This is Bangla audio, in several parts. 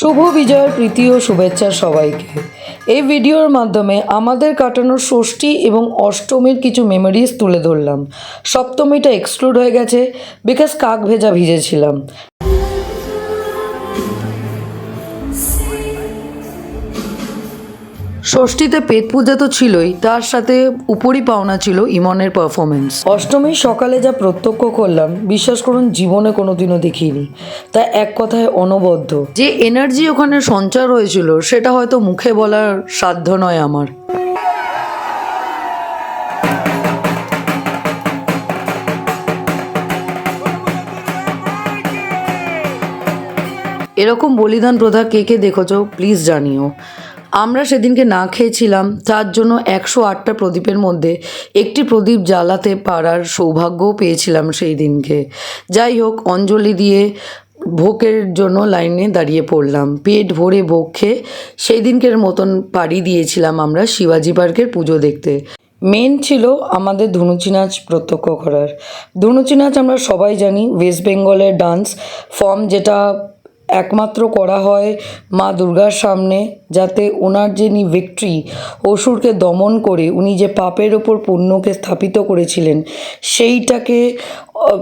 শুভ বিজয়ের প্রীতি ও শুভেচ্ছা সবাইকে। এই ভিডিওর মাধ্যমে আমাদের কাটানো ষষ্ঠী এবং অষ্টমীর কিছু মেমোরিজ তুলে ধরলাম। সপ্তমীটা এক্সক্লুড হয়ে গেছে বিকজ কাক ভেজা ভিজেছিলাম। ষষ্ঠীতে পেট পূজা তো ছিলই তার সাথে উপরই পাওনা ছিল ইমনের পারফরমেন্স অষ্টমীর সকালে যা প্রত্যক্ষ করলাম বিশ্বাস করুন জীবনে কোনোদিনও দেখিনি। তা এক কথায় অনবদ্য। যে এনার্জি ওখানে সঞ্চার হয়েছিল সেটা হয়তো মুখে বলার সাধ্য নয় আমার। এরকম বলিদান প্রথা কে কে দেখেছ প্লিজ জানিও। আমরা সেদিনকে না খেয়েছিলাম, তার জন্য একশো আটটা প্রদীপের মধ্যে একটি প্রদীপ জ্বালাতে পারার সৌভাগ্যও পেয়েছিলাম সেই দিনকে। যাই হোক, অঞ্জলি দিয়ে ভোগের জন্য লাইনে দাঁড়িয়ে পড়লাম। পেট ভরে ভোগ খেয়ে সেই দিনকের মতন পাড়ি দিয়েছিলাম আমরা শিবাজি পার্কের পুজো দেখতে। মেন ছিল আমাদের ধুনুচি নাচ প্রত্যক্ষ করার। ধুনুচি নাচ আমরা সবাই জানি, ওয়েস্ট বেঙ্গলের ডান্স ফর্ম যেটা একমাত্র করা হয় মা দুর্গার সামনে, যাতে ওনার যিনি ভিক্ট্রি অসুরকে দমন করে উনি যে পাপের ওপর পুণ্যকে স্থাপিত করেছিলেন, সেইটাকে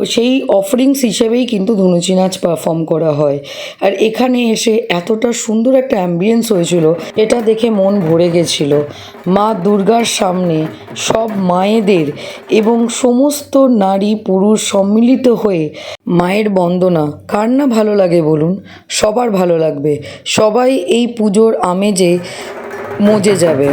সেই অফারিংস হিসেবেই কিন্তু ধনুচি নাচ পারফর্ম করা হয়। আর এখানে এসে এতটা সুন্দর একটা অ্যাম্বিয়েন্স হয়েছিল, এটা দেখে মন ভরে গেছিল। মা দুর্গার সামনে সব মায়েদের এবং সমস্ত নারী পুরুষ সম্মিলিত হয়ে মায়ের বন্দনা, কার না ভালো লাগে বলুন? সবার ভালো লাগবে। সবাই এই পুজোর আমেজে মজে যাবে।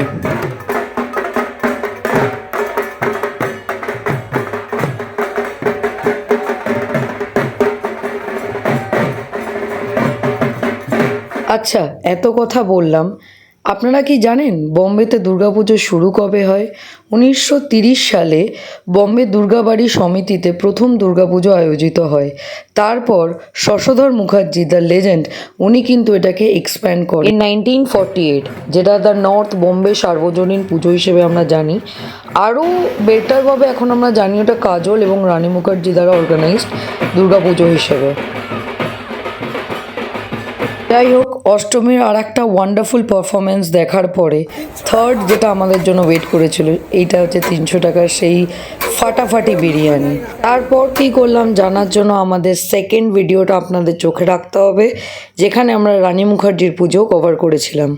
আচ্ছা এত কথা বললাম। আপনারা কি জানেন বম্বেতে দুর্গাপুজো শুরু কবে হয়? উনিশশো সালে বম্বে দুর্গাবাড়ি সমিতিতে প্রথম দুর্গাপুজো আয়োজিত হয়। তারপর শশধর মুখার্জি, দ্য লেজেন্ড, উনি কিন্তু এটাকে এক্সপ্যান্ড করেন। ইন নাইনটিন ফর্টি এইট যেটা দ্য নর্থ বোম্বে সার্বজনীন পুজো হিসেবে আমরা জানি। আরও বেটারভাবে এখন আমরা জানি ওটা কাজল এবং রানী মুখার্জি দ্বারা অর্গানাইজড দুর্গাপুজো হিসেবে। যাই হোক, অষ্টমীর আর একটা ওয়ান্ডারফুল পারফরমেন্স দেখার পরে থার্ড যেটা আমাদের জন্য ওয়েট করেছিল, এইটা হচ্ছে তিনশো টাকার সেই ফাটাফাটি বিরিয়ানি। তারপর কী করলাম, জানার জন্য আমাদের সেকেন্ড ভিডিওটা আপনাদের চোখে রাখতে হবে, যেখানে আমরা রানী মুখার্জির পুজো কভার করেছিলাম।